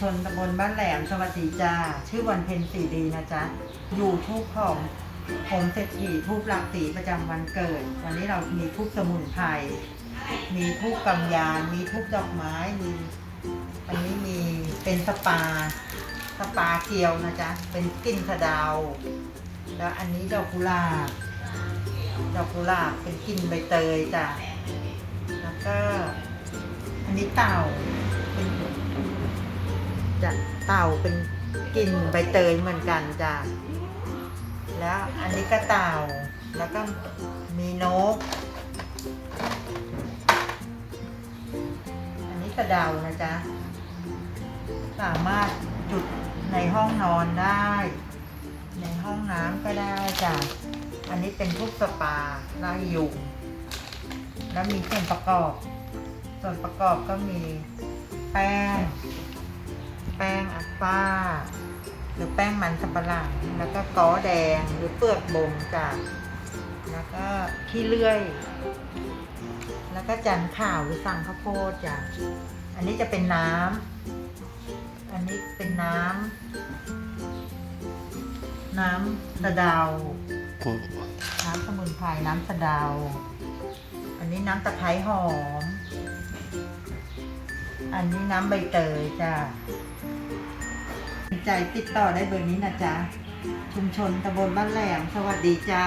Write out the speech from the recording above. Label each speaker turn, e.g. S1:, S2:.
S1: ชนตำบลบ้านแหลมสวัสดีจ้า ชื่อวันเพ็ญสีดีนะจ๊ะ อยู่ทูบของผมเศรษฐีทูบหลักสีประจำวันเกิด วันนี้เรามีทูบสมุนไพร มีทูบกำยาน มีทูบดอกไม้ มีอันนี้มีเป็นสปา สปาเกียวนะจ๊ะ เป็นกลิ่นสะดาแล้วอันนี้ดอกกุหลาบ ดอกกุหลาบเป็นกลิ่นใบเตยจ้ะ แล้วก็อันนี้เต่า จะเต่าเป็นกลิ่นใบเตยเหมือนกันจ้ะแล้วอันนี้ก็เต่าแล้วก็มีนก อันนี้กระเดานะจ๊ะ สามารถจุดในห้องนอนได้ ในห้องน้ำก็ได้จ้ะ อันนี้เป็นพวกสปาไล่ยุงแล้วมีส่วนประกอบ ส่วนประกอบก็มีแป้ง แป้งอัลฟาหรือแป้งมันสับปะหลัง แล้วก็ก้อแดงหรือเปลือกบ่มจ้ะแล้วก็ขี้เลื่อย แล้วก็จันข่าวหรือสังข้าวโพดจ้ะอันนี้จะเป็นน้ำ อันนี้เป็นน้ำ น้ำสะเดาน้ำสมุนไพรน้ำสะเดาอันนี้น้ำตะไคร้หอม อันนี้น้ำใบเตยจ้าสนใจติดต่อได้เบอร์นี้นะจ๊ะ ชุมชนตำบลบ้านแหลม สวัสดีจ้า